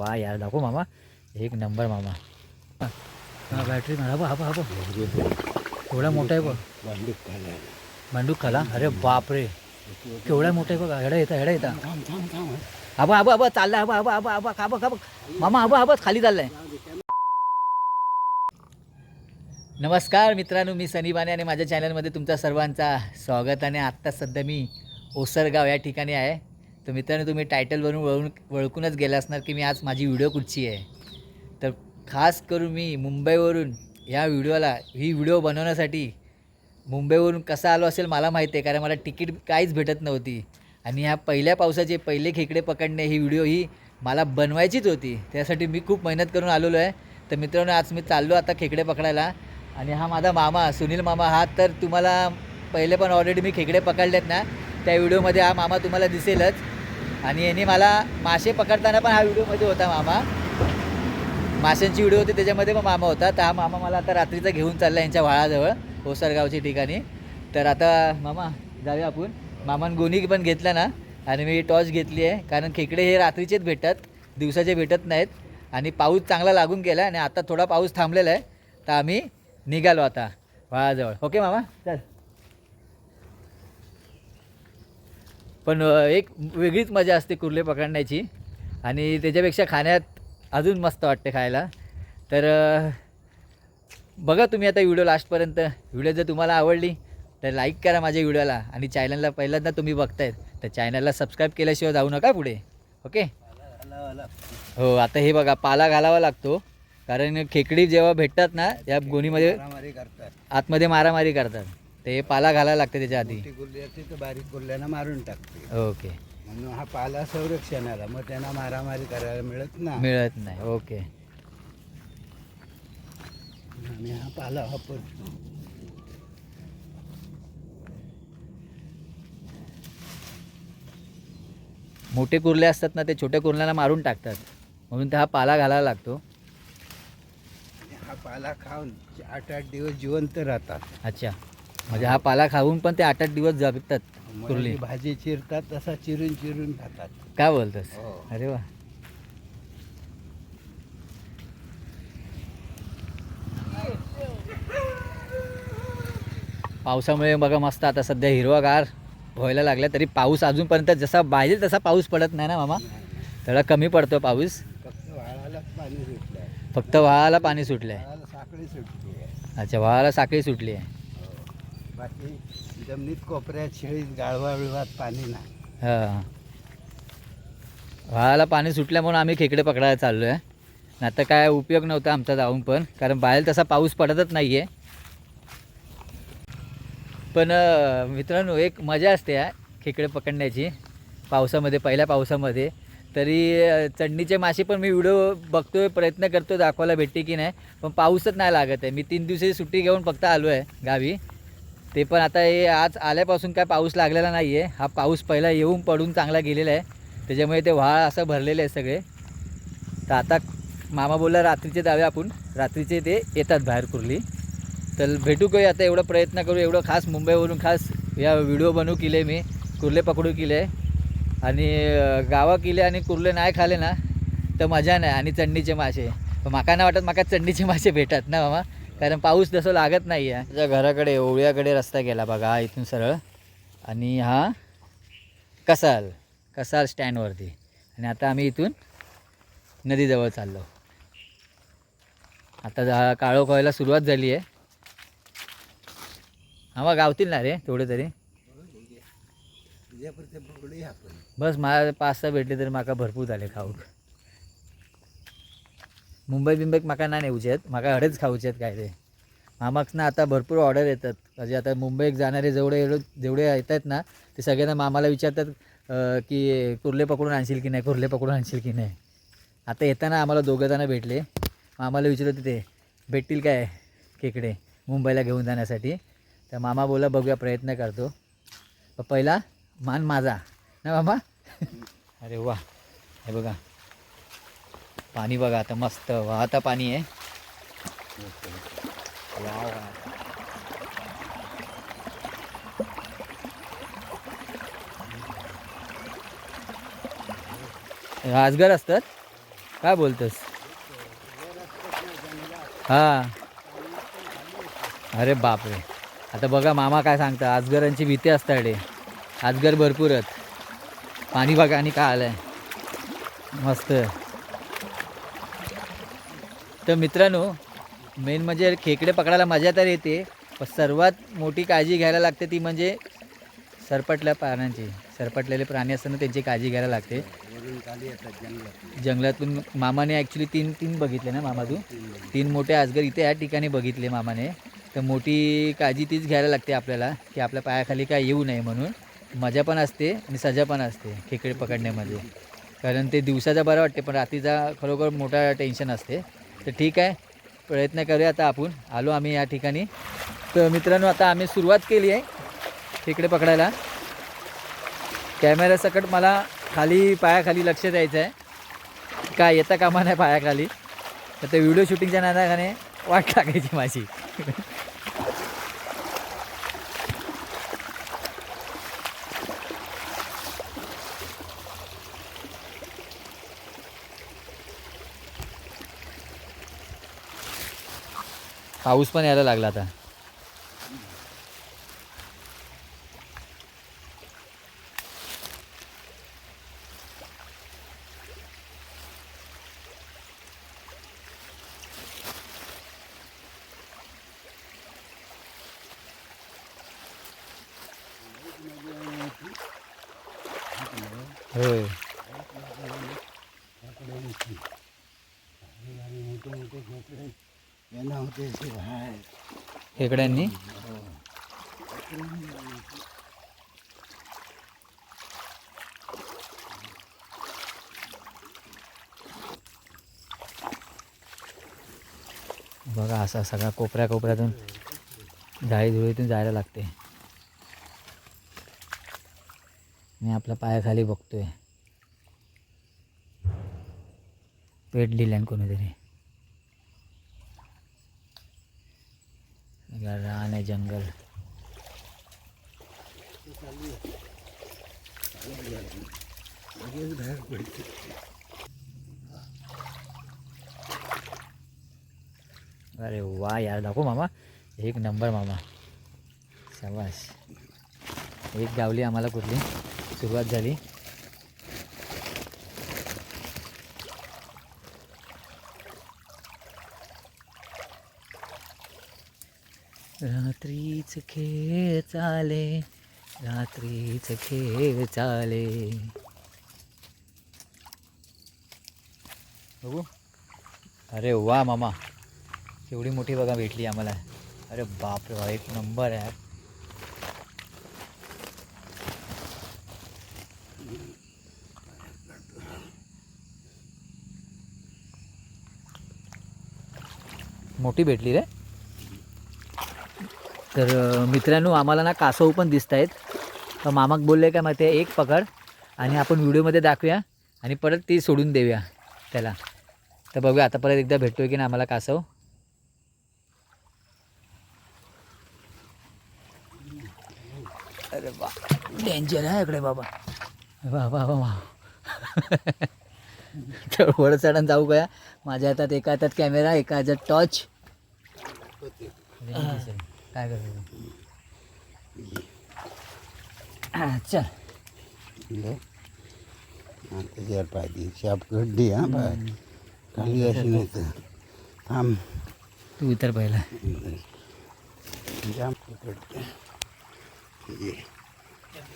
वा यार दाखव मामा. एक नंबर मामा. हा बॅटरी म्हणा बघ हा बघ, हा केवढा मोठा आहे बघ. भांडूक खाला. अरे बापरे. केवढा मोठा आहे बघा. हेडा येता हेडा येता. आबा आबा आबा चालला आबा आबा आबा आबा खाबा खाबा मामा आबा आबा खाली चाललाय. नमस्कार मित्रांनो मी सनीबाने आणि माझ्या चॅनलमध्ये तुमचा सर्वांचा स्वागत आणि आत्ता सध्या मी ओसरगाव या ठिकाणी आहे. तर मित्रांनो तुम्ही टायटलवरून वळून वळखूनच गेला असणार की मी आज माझी व्हिडिओ कुठची आहे. तर खास करून मी मुंबईवरून ह्या व्हिडिओला ही व्हिडिओ बनवण्यासाठी मुंबईवरून कसा आलो असेल मला माहिती आहे कारण मला तिकीट काहीच भेटत नव्हती. आणि ह्या पहिल्या पावसाचे पहिले खेकडे पकडणे ही व्हिडिओ ही मला बनवायचीच होती. त्यासाठी मी खूप मेहनत करून आलेलो आहे. तर मित्रांनो आज मी चाललो आता खेकडे पकडायला. आणि हा माझा मामा सुनील मामा हा तर तुम्हाला पहिले पण ऑलरेडी मी खेकडे पकडलेत ना. त्या व्हिडिओमध्ये हा मामा तुम्हाला दिसेलच. आणि यांनी मला मासे पकडताना पण हा व्हिडिओमध्ये होता मामा. माशांची व्हिडिओ होती त्याच्यामध्ये पण मामा होता. तर हा मामा मला आता रात्रीचा घेऊन चालला यांच्या व्हाळाजवळ ओसरगावच्या ठिकाणी. तर आता मामा जाऊया आपण. मामान गोणी पण घेतला ना आणि मी टॉर्च घेतली आहे. कारण खेकडे हे रात्रीचेच भेटतात दिवसाचे भेटत नाहीत. आणि पाऊस चांगला लागून गेला आणि आता थोडा पाऊस थांबलेला आहे. तर आम्ही निघालो आता व्हाळाजवळ ओके मामा? चल. पण एक वेगळीच मजा असते कुर्ले पकडण्याची. आणि त्याच्यापेक्षा खाण्यात अजून मस्त वाटते खायला. तर बघा तुम्ही आता व्हिडिओ लास्टपर्यंत. व्हिडिओ जर तुम्हाला आवडली तर लाईक करा माझ्या व्हिडिओला. आणि चॅनलला पहिल्यांदा तुम्ही बघतायत तर चॅनलला सबस्क्राईब केल्याशिवाय जाऊ नका पुढे. ओके? हो आता हे बघा पाला घालावा लागतो. कारण खेकडी जेव्हा भेटतात ना त्या गोणीमध्ये आतमध्ये मारामारी करतात. ते पाला घालायला लागते त्याच्या आधी. मोठी गुल्ली असते तर बारीक गुल्ल्यांना मारून टाकते. ओके. म्हणून हा पाला संरक्षणाला मग त्यांना मारामारी करायला मिळत ना. मिळत नाही. ओके. आणि हा पाला वापरतो. मोठे कुर्ले असतात ना ते छोट्या कुर्ल्याला मारून टाकतात. म्हणून ते हा पाला घालायला लागतो. हा पाला खाऊन आठ आठ दिवस जिवंत राहतात. अच्छा. म्हणजे हा पाला खाऊन पण ते आठ आठ दिवस जगतात कुर्ली. भाजी चिरतात तसा चिरून चिरून खातात. काय बोलतोस? हो. अरे वा. पावसामुळे बघा मस्त आता सध्या हिरवागार व्हायला लागला तरी पाऊस अजूनपर्यंत जसा पाहिजे तसा पाऊस पडत नाही ना मामा? थोडा कमी पडतो पाऊस. फक्त वाळालाच पाणी सुटलंय. फक्त व्हाळाला पाणी सुटलं आहे वाळाला साखळी सुटली आहे. अच्छा व्हाळाला साखळी सुटली आहे. बाकी जमिनीत कोपऱ्यात शेळीत गाळवा विळवात पाणी नाही. हां. व्हाळाला पाणी सुटल्यामुळे आम्ही खेकडे पकडायला चाललो आहे आता काय उपयोग नव्हता आमचा जाऊन पण कारण बाहेर तसा पाऊस पडतच नाही आहे पण मित्रांनो एक मजा असते आहे खेकडे पकडण्याची. पावसामध्ये पहिल्या पावसामध्ये. तरी चढणीचे मासे पण मी व्हिडिओ बघतोय प्रयत्न करतो दाखवायला भेटते की नाही. पण पाऊसच नाही लागत आहे. मी तीन दिवसाची सुट्टी घेऊन फक्त आलो आहे गावी. ते पण आता हे आज आल्यापासून काय पाऊस लागलेला नाही आहे हा पाऊस पहिला येऊन पडून चांगला गेलेला आहे. त्याच्यामुळे ते व्हाळ असं भरलेले आहे सगळे. तर आता मामा बोलला रात्रीचे दावे आपण. रात्रीचे ते येतात बाहेर कुर्ली. तर भेटू काही आता एवढा प्रयत्न करू. एवढं खास मुंबईवरून खास या व्हिडिओ बनवू केले मी. कुर्ले पकडू केले. आणि गावा केले आणि कुर्ले नाही खाले ना तर मजा नाही. आणि चंडीचे मासे. पण माका नाही वाटत माका चंडीचे मासे भेटत ना मामा. कारण पाऊस तसं लागत नाही आहे त्याच्या घराकडे ओवळ्याकडे रस्ता गेला बघा इथून सरळ. आणि हा कसाल. कसाल स्टँडवरती आणि आता आम्ही इथून नदीजवळ चाललो. आता जा काळो व्हायला सुरुवात झाली आहे. हा मग गावतील ना रे थोडे तरी. बस मला पाच सहा भेटले तरी माका भरपूर झाले खाऊक. मुंबई बिंबईक माका नाही नेऊचे आहेत माका हडेच खाऊचे आहेत काय ते. मामाकनं आता भरपूर ऑर्डर येतात. म्हणजे आता मुंबईत जाणारे जेवढे जेवढे येत आहेत ना ते सगळ्यांना मामाला विचारतात की कुर्ले पकडून आणशील की नाही कुर्ले पकडून आणशील की नाही. आता येताना आम्हाला दोघं जणं भेटले. मामाला विचारत होते ते भेटतील काय खेकडे मुंबईला घेऊन जाण्यासाठी? तर मामा बोला बघूया प्रयत्न करतो. पहिला मान माझा. ना मामा? अरे वा. हे बघा. पाणी बघा आता मस्त वाहता पाणी आहे. वा राजगर असतात? काय बोलतोस? हा. अरे बापरे. आता बघा मामा काय सांगता आजगरांची भीती असतात आजगर आजगर आहेत. पाणी बघा आणि काय आलंय. मस्त. तर मित्रांनो मेन म्हणजे खेकडे पकडायला मजा तर येते पण सर्वात मोठी काळजी घ्यायला लागते ती म्हणजे सरपटल्या प्राण्यांची सरपटलेले प्राणी असताना त्यांची काळजी घ्यायला लागते. जंगलातून मामाने ॲक्च्युली तीन तीन बघितले ना मामा तू तीन मोठे आजगर इथे या ठिकाणी बघितले मामाने. तर मोठी काळजी तीच घ्यायला लागते आपल्याला की आपल्या पायाखाली काय येऊ नये म्हणून. मजा पण असते आणि सजा पण असते खेकडे पकडण्यामध्ये. कारण ते दिवसाचा बरं वाटते पण रात्रीचा खरोखर मोठा टेन्शन असते. तर ठीक आहे. प्रयत्न करूया आता आपण. आलो आम्ही या ठिकाणी. तर मित्रांनो आता आम्ही सुरुवात केली आहे तिकडे पकडायला. कॅमेरा सकट मला खाली पायाखाली लक्ष द्यायचं आहे काय येता कामा नाही पायाखाली. तर ते व्हिडिओ शूटिंगच्या नादाखाने वाट लागायची माझी. पाऊस पण यायला लागला आता. होय. मोठे मोठे खेकडे खेकड्यांनी बघा असा सगळा कोपऱ्या कोपऱ्यातून जाळी धुळीतून जायला लागते. मी आपल्या पायाखाली बघतोय. पेट दिल्यान कोणीतरी. सगळं रान आहे जंगल. अरे वा यार दाखव मामा. एक नंबर मामा. शाबास. एक गावली आम्हाला कुठली? सुरुवात झाली. रात्रीच खेळ चाले रात्रीच खेळ चाले. बघू. अरे वा मामा केवढी मोठी बघा भेटली आम्हाला. अरे बापरे वा एक नंबर आहे मोठी भेटली रे. तर मित्रांनो आम्हाला ना कासव पण दिसत आहेत तर मामाक बोलले काय माहिती आहे? एक पकड आणि आपण व्हिडिओमध्ये दाखवूया आणि परत ती सोडून देऊया त्याला. तर बघूया आता परत एकदा भेटतोय की ना आम्हाला कासव? अरे बा डेंजर आहे इकडे बाबा. वा वा वा वा. तर वर चढून जाऊ गया माझ्या हातात एका हातात कॅमेरा एका हातात टॉर्च काय करतो चल. ले हा त्याच्यावर पाहिजे शाप गड्डी हा बाय खाली अशी नाही तर. थांब. तू इतर पहिला. जाम पकडते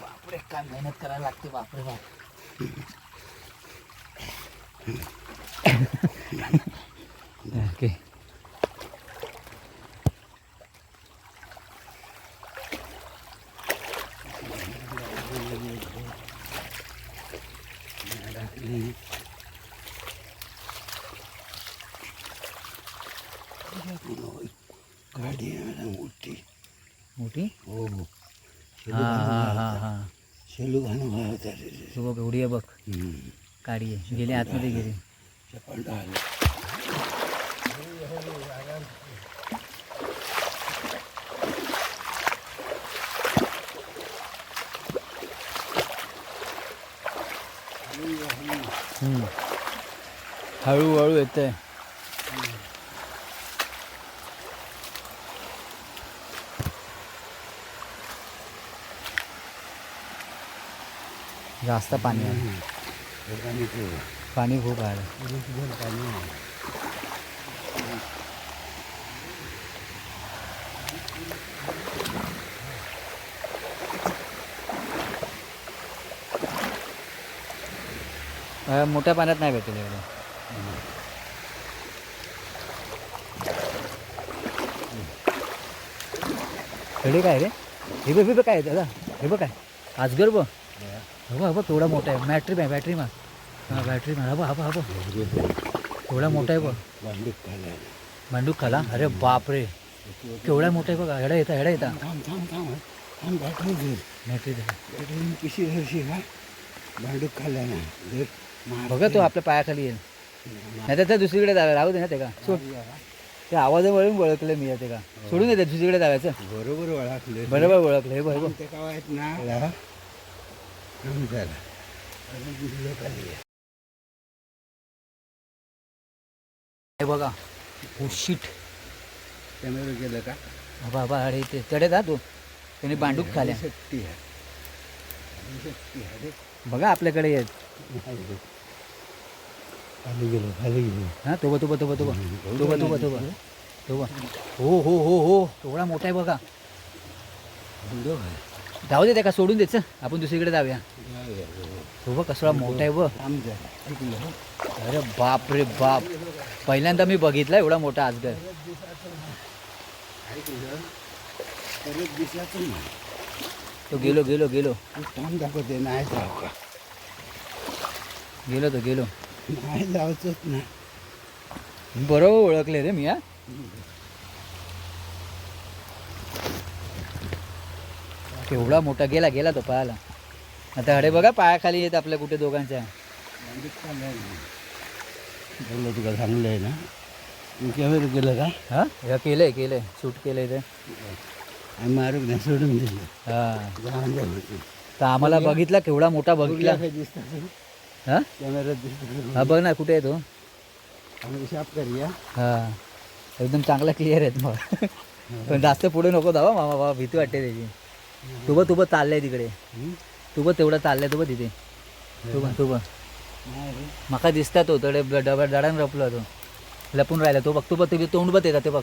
बापरे काय मेहनत करायला लागते बापरे बाप. ओके. तू बघ उडी बघ. काढी गेले आतमध्ये गेले. हळूहळू येत आहे जास्त पाणी आहे. पाणी खूप आहे. मोठ्या पाण्यात नाही भेटेल एवढं खेळे काय रे? हे बघ हे बघ काय दादा हे बघ काय? आजगर बघ. हवं हवं केवढा मोठा आहे. बॅटरी मा बॅटरी मा हां बॅटरी मा हवं हवं हवं. केवढा मोठा आहे बघ. मांडूक खाला. अरे बाप रे केवढा मोठा आहे बघा. हेडा येता हेडा येता. थांब थांब थांब थांब बॅटरी दे. बॅटरी बॅटरी पिशी धरशी का भांडूप खाल्ला ना. बघा तो आपल्या पायाखाली येईल. नाही तर दुसरीकडे जावे. राहू दे ना ते का? सोड. ते आवाजावरून ओळखलं मी ते का? सोडून देते दुसरीकडे जायचं बरोबर ओळखले. बरोबर ओळखलं. हे बघ बघ. ते का आहेत ना थांब जरा अजून दिसलं खाली आहे. हे बघा ओ शिट. कॅमेरा गेलं का? बाबा अरे ते चढे जा तू. त्याने बांडूक खाल्या. शक्ती आहे. शक्ती आहे रे. बघा आपल्याकडे येत खाली गेलो खाली गेलो. हां तो बघ तो बघ तो बघ तो बघ. तो बघ तो बघ तो बघ. तो बघ. हो हो हो हो. केवढा मोठा आहे बघा. जाऊ दे का सोडून द्यायचं आपण दुसरीकडे जाऊया. तो बघ कसला मोठा आहे. ऐकलं अरे बाप रे बाप. पहिल्यांदा मी बघितला एवढा मोठा आजगर तो गेलो गेलो गेलो. दाखवते नाही जाऊ का गेलो तो गेलो. नाही जायचंच नाही बरोबर ओळखले रे मी हा? केवढा मोठा गेला गेला तो पायाला आता अरे बघा पायाखाली येत आपल्या कुठे दोघांच्या. बोललो तुला चांगलं आहे ना. गेलं का? हा? हे केलंय केलंय. शूट केलंय ते. आम्ही मारून नाही सोडून दिलं हा. तर आम्हाला बघितला केवढा मोठा बघितला. हा? दिसतं हा बघ ना कुठे आहे तो. आम्ही शाप करूया हा. एकदम चांगला क्लिअर आहेत मग पण जास्त पुढे नको जावा मामा बाबा भीती वाटते त्याची. तू बघ तू बघ चाललंय तिकडे? तू बघ तेवढं चाललंय तू बघ तिथे तू बघ तू बघ. माका दिसता तो तडे डबा दडान रपला तो. लपून राहिला तो. बघ तू बघ तुझे तोंड बघ येतात ते बघ.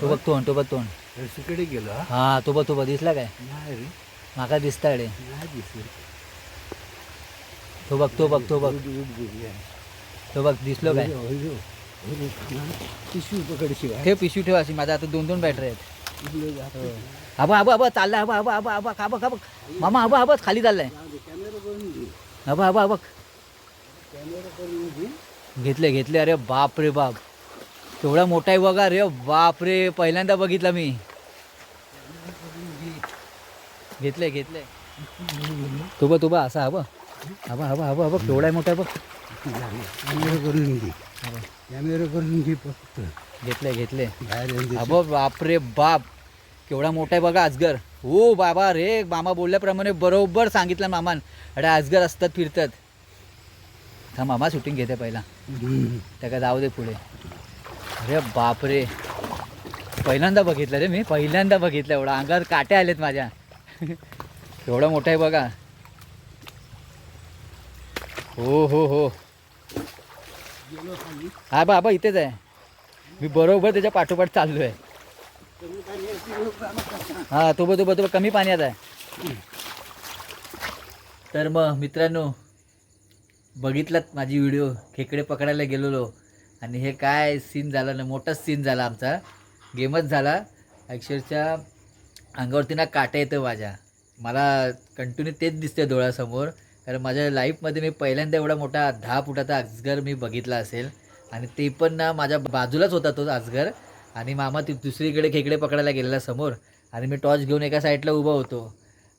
तो बघ तोंड तो बघ तोंड. रस्सीकडे गेलो हा? तो बघ तो बघ दिसला काय? माका दिसता रे तो बघ तो बघ तो बघ. तो बघ दिसलो काय. पिशवी पकड शिवाय ठेव पिशवी ठेव अशी. माझा आता दोन दोन बॅटरी आहेत. आबा आबा आबा चाललाय आबा आबा आबा आबा खाबा खाबा मामा आबा आबा खाली चाललाय. आबा आबा आबा. घेतले घेतले अरे बाप रे बाप केवढा मोठा आहे बघा रे बाप रे पहिल्यांदा बघितला मी घेतले घेतले तू बघ तू बघ असा हवं हवा हवा हवा हवा केवढा आहे मोठा आहे बघ कॅमेरा करून घे कॅमेरा करून घे फक्त घेतले घेतले. अबो बाप रे बाप केवढा मोठा आहे बघा अजगर हो बाबा रे मामा बोलल्याप्रमाणे बरोबर सांगितलं मामान. अरे अजगर असतात फिरतात. हा मामा शूटिंग घेते पहिला. त्या का जाऊ दे पुढे. अरे बापरे. पहिल्यांदा बघितलं रे मी पहिल्यांदा बघितलं एवढा. अंगावर काटे आलेत माझ्या. एवढा मोठा आहे बघा. हो हो हो. हा बाबा इथेच आहे. मी बरोबर त्याच्या पाठोपाठ चाललो आहे हा तो बघ तो कमी पाण्यात आहे. तर मग मित्रांनो बघितलात माझी व्हिडिओ खेकडे पकडायला गेलेलो. आणि हे काय सीन झाला ना मोठाच सीन झाला आमचा. गेमच झाला. अक्षरशः अंगावरती ना काटा येतं माझ्या. मला कंटिन्यू तेच दिसते डोळ्यासमोर. कारण माझ्या लाईफमध्ये मी पहिल्यांदा एवढा मोठा दहा फुटाचा अजगर मी बघितला असेल. आणि ते पण ना माझ्या बाजूलाच होता तो अजगर आणि मामा ती दुसरीकडे खेकडे पकडायला गेलेला समोर. आणि मी टॉर्च घेऊन एका साईडला उभा होतो.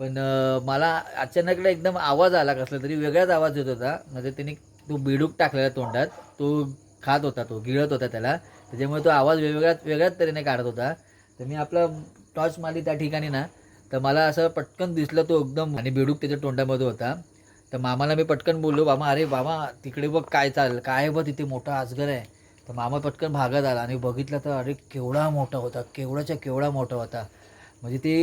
पण मला अचानकला एकदम आवाज आला कसला तरी वेगळाच आवाज येत होता. म्हणजे त्यांनी तो बिडूक टाकलेला तोंडात. तो खात होता तो गिळत होता त्याला. त्याच्यामुळे तो आवाज वेगवेगळ्याच वेगळ्याच तऱ्हेने काढत होता. तर मी आपला टॉर्च मारली त्या ठिकाणी ना तर मला असं पटकन दिसलं तो एकदम. आणि बिडूक त्याच्या तोंडामध्ये होता. तर मामाला मी पटकन बोललो मामा अरे बाबा तिकडे बघ काय चाल काय बघ तिथे मोठा आजगर आहे. तर मामा पटकन भागत आला आणि बघितलं तर अरे केवढा मोठा होता केवढाच्या केवढा मोठा होता. म्हणजे ते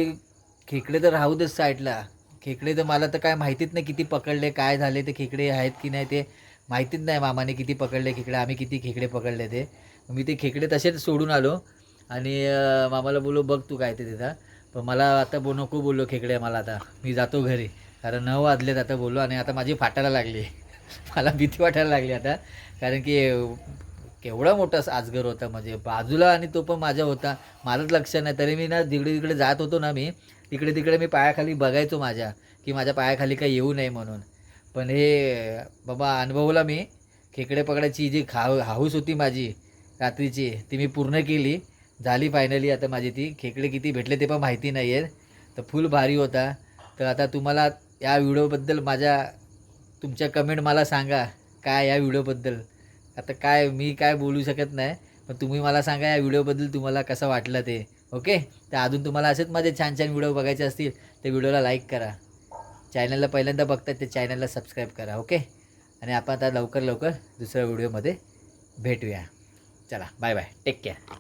खेकडे तर राहू देच साईडला. खेकडे तर मला तर काय माहितीच नाही किती पकडले काय झाले ते खेकडे आहेत की नाही ते माहितीच नाही मामाने किती पकडले खेकडे आम्ही किती खेकडे पकडले ते. मी ते खेकडे तसेच सोडून आलो आणि मामाला बोललो बघ तू काय ते तिथं. पण मला आता बो नको बोललो खेकडे मला आता. मी जातो घरी. कारण नऊ वाजलेत आता बोललो आणि आता माझी फाटायला लागली. मला भीती वाटायला लागली आता. कारण की केवढा मोठा आजगर होता. म्हणजे बाजूला आणि तो पण माझ्या होता. माझंच लक्ष नाही. तरी मी ना जिकडे तिकडे जात होतो ना मी तिकडे तिकडे मी पायाखाली बघायचो माझ्या की माझ्या पायाखाली काही येऊ नये म्हणून. पण हे बाबा अनुभवला मी खेकडे पकडायची जी खा हाऊस होती माझी रात्रीची ती मी पूर्ण केली. झाली फायनली आता माझी ती. खेकडे किती भेटले ते पण माहिती नाही आहेत तर फुल भारी होता. तर आता तुम्हाला या व्हिडिओबद्दल माझ्या तुमच्या कमेंट मला सांगा. काय या व्हिडिओबद्दल आता काय मी काय बोलू शकत नाही पण तुम्ही मला सांगा या व्हिडिओबद्दल तुम्हाला कसं वाटलं ते ओके? तर अजून तुम्हाला असेच माझे छान छान व्हिडिओ बघायचे असतील तर व्हिडिओला लाईक करा. चॅनलला पहिल्यांदा बघतात ते चॅनलला सबस्क्राईब करा ओके? आणि आपण आता लवकर लवकर दुसऱ्या व्हिडिओमध्ये भेटूया. चला बाय बाय टेक केअर.